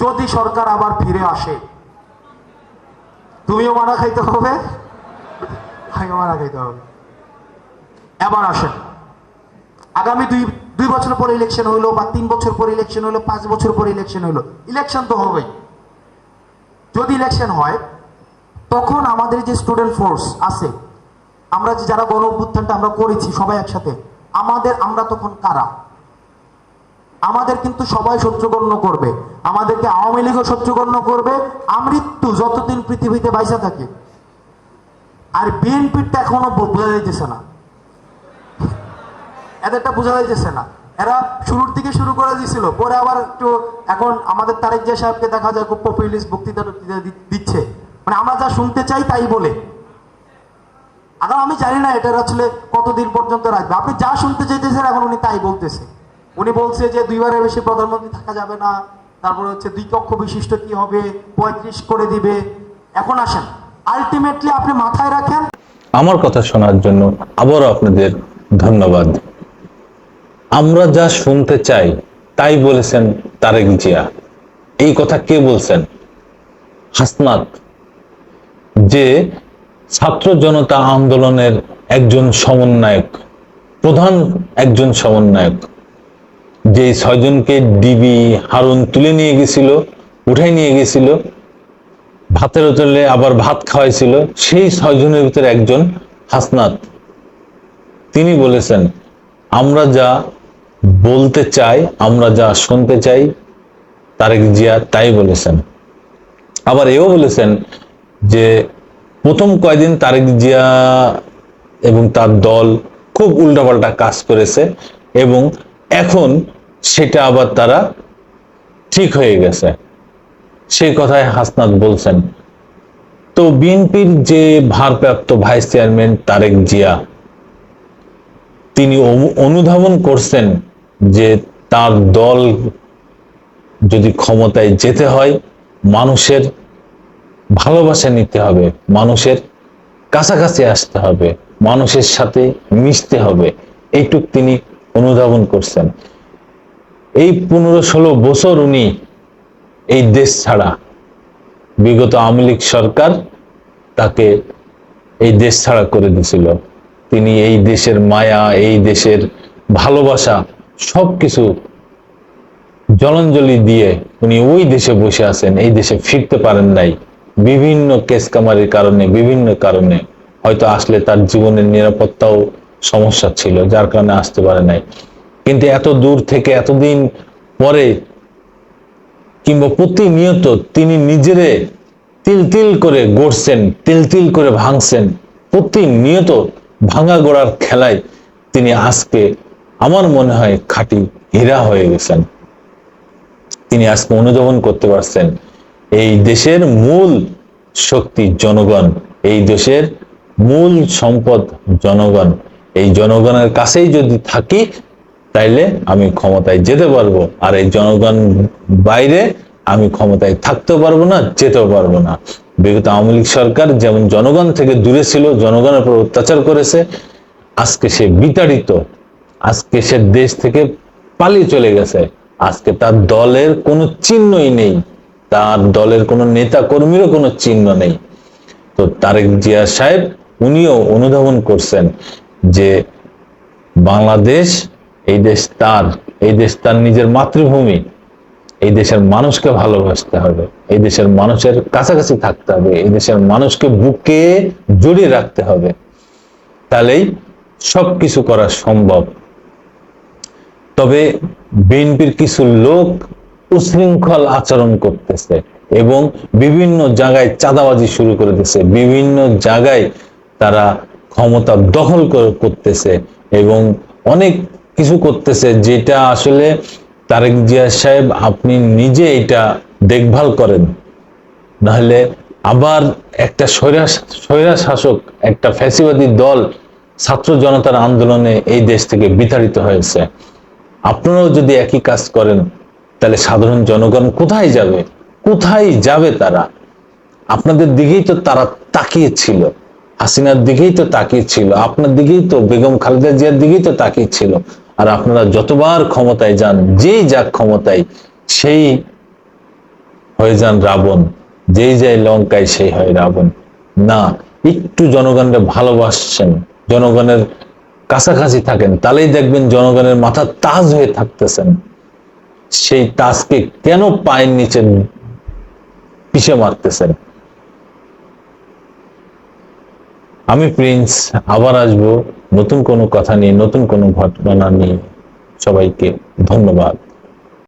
যদি সরকার আবার ফিরে আসে, তুমিও মারা খাইতে হবে? মারা খাইতে হবে। এবার আসেন। আগামী দুই দুই বছর পরে ইলেকশন হইল বা তিন বছর পর ইলেকশন হইল, পাঁচ বছর পর ইলেকশন হইল ইলেকশন তো হবেই। যদি ইলেকশন হয়, তখন আমাদের যে স্টুডেন্ট ফোর্স আছে, আমরা যে যারা গণ অভ্যুত্থানটা আমরা করেছি সবাই একসাথে, আমাদের আমরা তখন কারা? আমাদের কিন্তু সবাই শত্রুগণ্য করবে। আমাদেরকে আওয়ামী লীগও শত্রুগণ্য করবে। আমৃত্যু যতদিন পৃথিবীতে বাইসা থাকে। আর বিএনপিরটা এখনও বোঝা যাইতেছে না। এদেরটা বোঝা যাইতেছে না। এরা শুরুর দিকে শুরু করে দিয়েছিল পরে আবার একটু এখন আমাদের তারেক জিয়া সাহেবকে দেখা যায় খুব পপুলিস্ট বক্তৃতা টক্তৃতা দিচ্ছে। মানে আমরা যা শুনতে চাই তাই বলে। এখন আমি জানি না এটা আসলে কতদিন পর্যন্ত রাখবে। আপনি যা শুনতে চাইতেছেন এখন উনি তাই বলতেছে। উনি বলছে যে দুইবারের বেশি প্রধানমন্ত্রী থাকা যাবে না, তারপরে হচ্ছে দুই কক্ষ বিশিষ্ট কি হবে, পঁয়ত্রিশ করে দিবে। এখন আসেন আলটিমেটলি আপনি মাথায় রাখেন। আমার কথা শোনার জন্য আবারও আপনাদের ধন্যবাদ। আমরা যা শুনতে চাই, তাই বলেছেন তারেক জিয়া। এই কথা কে বলছেন? হাসনাত, যে ছাত্র জনতা আন্দোলনের একজন সমন্বয়ক, প্রধান একজন সমন্বয়ক। যে ছয়জনকে ডিবি হারুন তুলে নিয়ে গেছিল, উঠাই নিয়ে গেছিল, ভাতের হোটেলে আবার ভাত খাওয়াইছিল, সেই ছয়জনের ভিতরে একজন হাসনাত। তিনি বলেছেন, আমরা যা বলতে চাই, আমরা যা শুনতে চাই, তারেক জিয়া তাই বলেছেন। আবার এও বলেছেন যে, প্রথম কয়দিন তারেক জিয়া এবং তার দল খুব উল্টাপাল্টা কাজ করেছে এবং এখন সেটা আবার তারা ঠিক হয়ে গেছে। সেই কথায় হাসনাত বলছেন। তো বিএনপির যে ভারপ্রাপ্ত ভাইস চেয়ারম্যান তারেক জিয়া, তিনি অনুধাবন করছেন যে তার দল যদি ক্ষমতায় যেতে হয়, মানুষের ভালোবাসা নিতে হবে, মানুষের কাছাকাছি আসতে হবে, মানুষের সাথে মিশতে হবে, এইটুক তিনি অনুধাবন করছেন। এই পনেরো ষোলো বছর উনি এই দেশ ছাড়া। বিগত আওয়ামী লীগ সরকার তাকে এই দেশ ছাড়া করে দিছিল। তিনি এই দেশের মায়া, এই দেশের ভালোবাসা সবকিছু জলাঞ্জলি দিয়ে উনি ওই দেশে বসে আছেন, এই দেশে ফিরতে পারেন নাই। বিভিন্ন কেস কামারির কারণে, বিভিন্ন কারণে হয়তো আসলে তার জীবনের নিরাপত্তাও সমস্যা ছিল, যার কারণে আসতে পারে নাই। কিন্তু এত দূর থেকে, এতদিন পরে কিংবা প্রতিনিয়ত তিনি নিজেরে তিল তিল করে গড়ছেন তিল তিল করে ভাঙছেন। প্রতিনিয়ত ভাঙা গোড়ার খেলায় তিনি আজকে আমার মনে হয় খাঁটি হীরা হয়ে গেছেন। তিনি আজকে অনুধাবন করতে পারছেন, এই দেশের মূল শক্তি জনগণ, এই দেশের মূল সম্পদ জনগণ, এই জনগণের কাছেই যদি থাকি তাইলে আমি ক্ষমতায় যেতে পারব। আর এই জনগণ বাইরে আমি ক্ষমতায় থাকতেও পারব না, যেতেও পারব না। বিগত আওয়ামী লীগ সরকার যেমন জনগণ থেকে দূরে ছিল, জনগণের উপর অত্যাচার করেছে, আজকে সে বিতাড়িত, আজকে সে দেশ থেকে পালিয়ে চলে গেছে। আজকে তার দলের কোনো চিহ্নই নেই, তার দলের কোনো নেতা কর্মীরও কোনো চিহ্ন নেই। তো তারেক জিয়া সাহেব, উনিও অনুধাবন করছেন যে বাংলাদেশ এই দেশ তার, এই দেশ তার নিজের মাতৃভূমি। এই দেশের মানুষকে ভালোবাসতে হবে, এই দেশের মানুষের কাছাকাছি থাকতে হবে, এই দেশের মানুষকে বুকে জড়িয়ে রাখতে হবে। তাহলেই সবকিছু করা সম্ভব। তবে বিএনপির কিছু লোক উশৃঙ্খল আচরণ করতেছে এবং বিভিন্ন জায়গায় চাঁদাবাজি শুরু করে দিচ্ছে বিভিন্ন জায়গায় তারা ক্ষমতা দখল করতেছে এবং অনেক কিছু করতেছে, যেটা আসলে তারেক জিয়া সাহেব আপনি নিজে এটা দেখভাল করেন। নাহলে আবার একটা স্বৈরা শাসক, একটা ফ্যাসিবাদী দল ছাত্র জনতার আন্দোলনে এই দেশ থেকে বিতাড়িত হয়েছে। আপনারাও যদি একই কাজ করেন, তাহলে সাধারণ জনগণ কোথায় যাবে? কোথায় যাবে তারা? আপনাদের দিকেই তো তারা তাকিয়ে ছিল। হাসিনার দিকেই তো তাকিয়ে ছিল। আপনার দিকেই তো বেগম খালেদা জিয়ার দিকেই তো তাকিয়ে ছিল। আর আপনারা যতবার ক্ষমতায় যান, যেই যাক ক্ষমতায়, সেই হয়ে যান রাবণ। যেই যায় লঙ্কায়, সেই হয় রাবণ। না, একটু জনগণকে ভালোবাসছেন, জনগণের কাছাকাছি থাকেন, তাহলেই দেখবেন জনগণের মাথা তাজ হয়ে থাকতেছেন। সেই তাজকে কেন পায়ের নিচে পিষে মারতেছেন? আমি প্রিন্স, আবার আসব। নতুন কোনো কথা নিয়ে নতুন কোনো ঘটনা নিয়ে সবাইকে ধন্যবাদ।